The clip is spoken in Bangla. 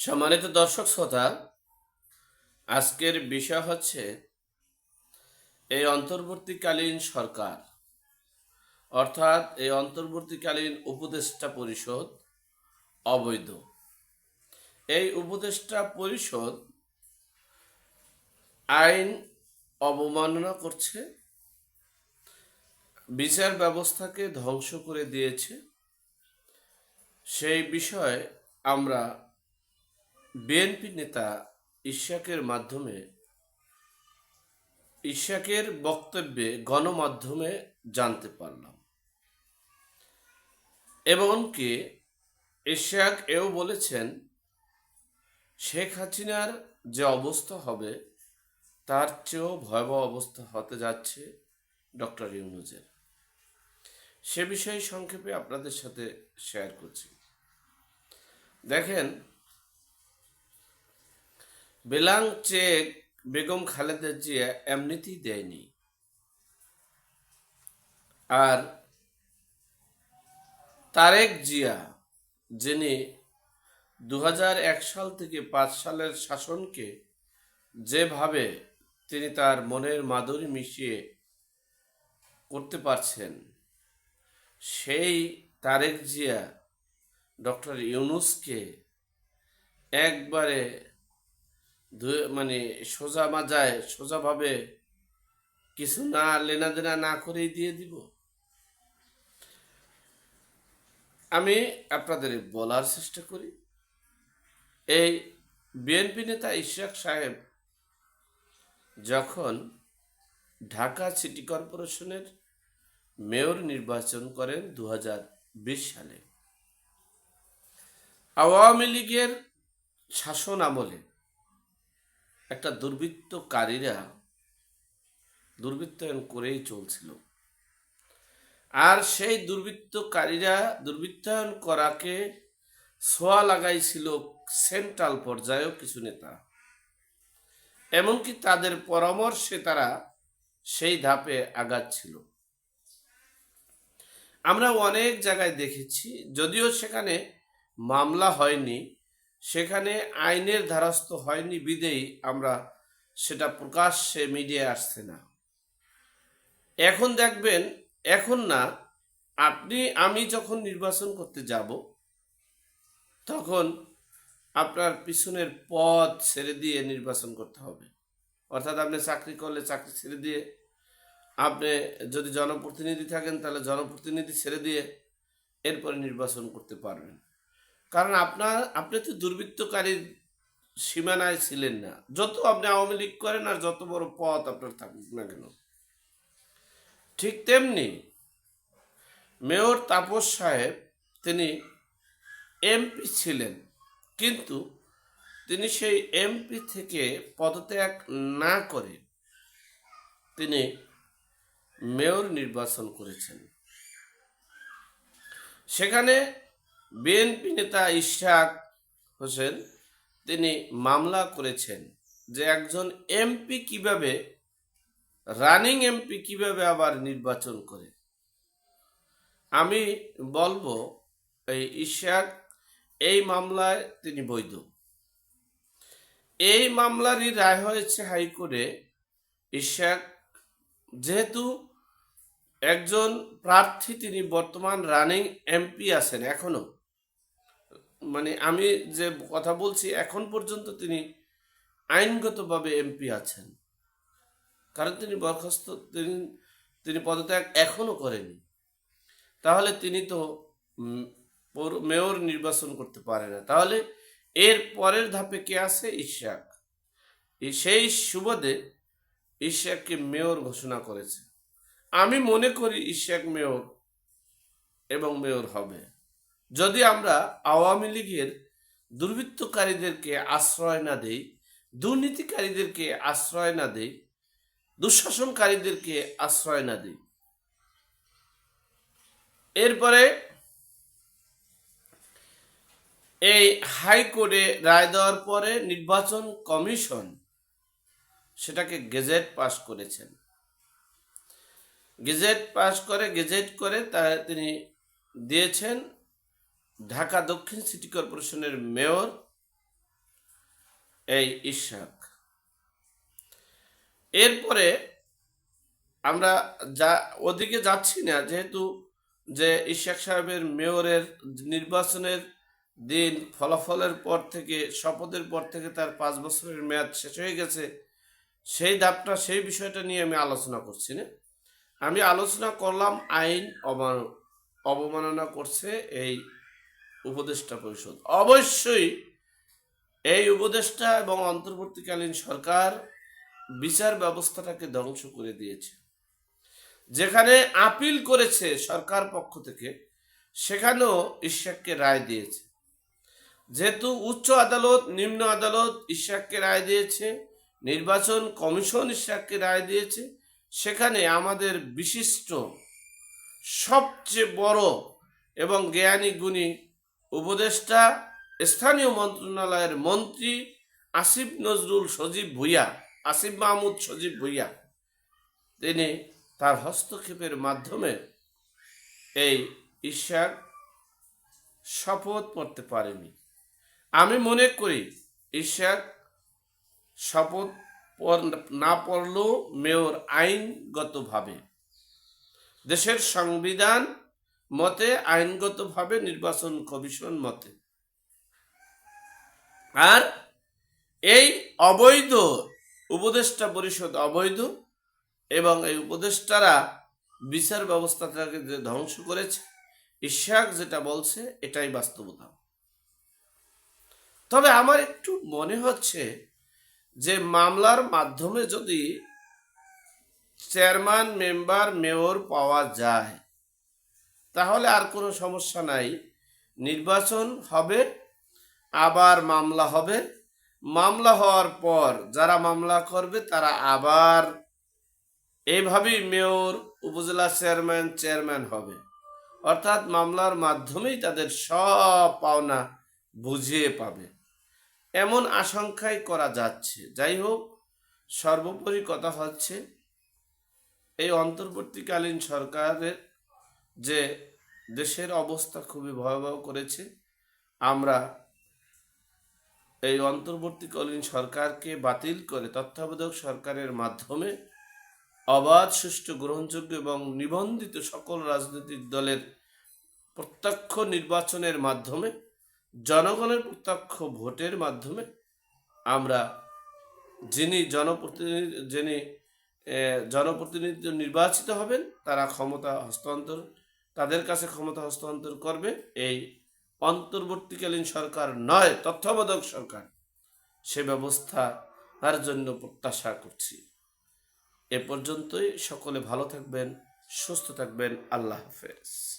সম্মানিত দর্শক শ্রোতা, আজকের বিষয় হচ্ছে এই অন্তর্বর্তীকালীন সরকার, অর্থাৎ এই অন্তর্বর্তীকালীন উপদেষ্টা পরিষদ অবৈধ। এই উপদেষ্টা পরিষদ আইন অবমাননা করছে, বিচার ব্যবস্থাকে ধ্বংস করে দিয়েছে। সেই বিষয়ে আমরা বিএনপি নেতা ইশাকের মাধ্যমে, ইশাকের বক্তব্যে গণমাধ্যমে জানতে পারলাম। এমনকি ইশাক এও বলেছেন, শেখ হাসিনার যে অবস্থা হবে, তার চেয়েও ভয়াবহ অবস্থা হতে যাচ্ছে ডক্টর ইউনুজের সে বিষয়ে সংক্ষেপে আপনাদের সাথে শেয়ার করছি। দেখেন বেলাং চেক বেগম খালেদা জিয়া এমনিতেই দেয়নি। আর তারেক জিয়া, যিনি দু হাজার এক সাল থেকে পাঁচ সালের শাসনকে যেভাবে তিনি তার মনের মাধুরী মিশিয়ে করতে পারছেন, সেই তারেক জিয়া ডক্টর ইউনুসকে একবারে মানে সোজা মাজায়, সোজাভাবে কিছু না লেনাদেনা না করেই দিয়ে দিব। আমি আপনাদের বলার চেষ্টা করি। এই বিএনপি নেতা ইশাক সাহেব যখন ঢাকা সিটি কর্পোরেশনের মেয়র নির্বাচন করেন দু হাজার বিশ সালে, আওয়ামী লীগের শাসন আমলে একটা দুর্বৃত্তকারীরা দুর্বৃত্তায়ন করেই চলছিল। আর সেই দুর্বৃত্তকারীরা দুর্বৃত্তায়ন করাকে ছোঁয়া লাগাইছিল সেন্ট্রাল পর্যায়েও কিছু নেতা। এমনকি তাদের পরামর্শে তারা সেই ধাপে আগাচ্ছিল। আমরা অনেক জায়গায় দেখেছি, যদিও সেখানে মামলা হয়নি সেখানে আইনের ধারস্থ হয়নি বিদেই আমরা সেটা প্রকাশ্যে মিডিয়ায় আসছে না। এখন দেখবেন, এখন না, আপনি, আমি যখন নির্বাচন করতে যাব, তখন আপনার পিছনের পথ ছেড়ে দিয়ে নির্বাচন করতে হবে। অর্থাৎ আপনি চাকরি করলে চাকরি ছেড়ে দিয়ে, আপনি যদি জনপ্রতিনিধি থাকেন, তাহলে জনপ্রতিনিধি ছেড়ে দিয়ে এরপরে নির্বাচন করতে পারবেন। কারণ আপনার, আপনি তো দুর্বৃত্তকারীর সীমানায় ছিলেন না। যত আপনি আওয়ামী লীগ করেন আর যত বড় পথ আপনার থাকুক না কেন। ঠিক তেমনি মেয়র তাপস সাহেব, তিনি এমপি ছিলেন, কিন্তু তিনি সেই এমপি থেকে পদত্যাগ না করে তিনি মেয়র নির্বাচন করেছেন। সেখানে বিএনপি নেতা ইশাক হোসেন, তিনি মামলা করেছেন যে একজন এমপি কীভাবে, রানিং এমপি কীভাবে আবার নির্বাচন করে। আমি বলব, এই ইশাক, এই মামলায় তিনি বৈধ। এই মামলারই রায় হয়েছে হাইকোর্টে, ইশাক, যেহেতু একজন প্রার্থী তিনি বর্তমান রানিং এমপি আছেন এখনও। মানে আমি যে কথা বলছি, এখন পর্যন্ত তিনি আইনগতভাবে এমপি আছেন। কারণ তিনি বরখাস্ত, তিনি তিনি পদত্যাগ এখনও করেনি তাহলে তিনি তো মেয়র নির্বাচন করতে পারে না। তাহলে এর পরের ধাপে কে আছে? ইশাক। সেই সুবাদে ইশাককে মেয়র ঘোষণা করেছে। আমি মনে করি ইশাক মেয়র এবং মেয়র হবে। যদি আমরা আওয়ামী লীগের দুর্বৃত্তকারীদেরকে আশ্রয় না দেই, দুর্নীতিকারীদেরকে আশ্রয় না দেই, দুঃশাসনকারীদেরকে আশ্রয় না দিই, এরপরে এই হাইকোর্টে রায় দেওয়ার পরে নির্বাচন কমিশন সেটাকে গেজেট পাস করেছেন। গেজেট পাস করে, গেজেট করে তা তিনি দিয়েছেন। ঢাকা দক্ষিণ সিটি কর্পোরেশনের মেয়র এই ইশাক। এরপরে আমরা যা, ওদিকে যাচ্ছি না, যেহেতু যে ইশাক সাহেবের মেয়রের নির্বাচনের দিন ফলাফলের পর থেকে, শপথের পর থেকে তার পাঁচ বছরের মেয়াদ শেষ হয়ে গেছে, সেই ধাপটা, সেই বিষয়টা নিয়ে আমি আলোচনা করছি না। আমি আলোচনা করলাম আইন অবমান- অবমাননা করছে এই উপদেষ্টা পরিষদ। অবশ্যই এই উপদেষ্টা এবং অন্তর্বর্তীকালীন সরকার বিচার ব্যবস্থাটাকে ধ্বংস করে দিয়েছে। যেখানে আপিল করেছে সরকার পক্ষ থেকে, সেখানেও ইশাককে রায় দিয়েছে। যেহেতু উচ্চ আদালত, নিম্ন আদালত ইশাককে রায় দিয়েছে, নির্বাচন কমিশন ইশাককে রায় দিয়েছে, সেখানে আমাদের বিশিষ্ট, সবচেয়ে বড় এবং জ্ঞানী গুণী উপদেষ্টা, স্থানীয় মন্ত্রণালয়ের মন্ত্রী আসিফ নজরুল সজীব ভুইয়া, আসিফ মাহমুদ সজীব ভুইয়া, তিনি তার হস্তক্ষেপের মাধ্যমে এই ঈশাক শপথ পড়তে পারেনি। আমি মনে করি ঈশাক শপথ না পড়লেও মেয়র আইনগতভাবে দেশের সংবিধান মতে, আইনগতভাবে নির্বাচন কমিশন মতে। আর এই অবৈধ উপদেষ্টা পরিষদ অবৈধ এবং এই উপদেষ্টারা বিচার ব্যবস্থাটাকে যে ধ্বংস করেছে, ইশাক যেটা বলছে, এটাই বাস্তবতা। তবে আমার একটু মনে হচ্ছে যে মামলার মাধ্যমে যদি চেয়ারম্যান, মেম্বার, মেয়র পাওয়া যায় তাহলে আর কোনো সমস্যা নাই। নির্বাচন হবে, আবার মামলা হবে। মামলা হওয়ার পর যারা মামলা করবে তারা আবার এইভাবেই মেয়র, উপজেলা চেয়ারম্যান চেয়ারম্যান হবে। অর্থাৎ মামলার মাধ্যমেই তাদের সব পাওনা বুঝিয়ে পাবে। এমন আশঙ্কাই করা যাচ্ছে। যাই হোক, সর্বোপরি কথা হচ্ছে, এই অন্তর্বর্তীকালীন সরকারের যে দেশের অবস্থা খুবই ভয়াবহ করেছে। আমরা এই অন্তর্বর্তীকালীন সরকারকে বাতিল করে তত্ত্বাবধায়ক সরকারের মাধ্যমে অবাধ, সুষ্ঠু, গ্রহণযোগ্য এবং নিবন্ধিত সকল রাজনৈতিক দলের প্রত্যক্ষ নির্বাচনের মাধ্যমে, জনগণের প্রত্যক্ষ ভোটের মাধ্যমে আমরা যিনি জনপ্রতিনিধি যিনি জনপ্রতিনিধি নির্বাচিত হবেন, তারা ক্ষমতা হস্তান্তর তাদের কাছে ক্ষমতা হস্তান্তর করবে এই অন্তর্বর্তীকালীন সরকার নয়, তত্ত্বাবধায়ক সরকার। সে ব্যবস্থা তার জন্য প্রত্যাশা করছি। এ পর্যন্তই। সকলে ভালো থাকবেন, সুস্থ থাকবেন। আল্লাহ হাফেজ।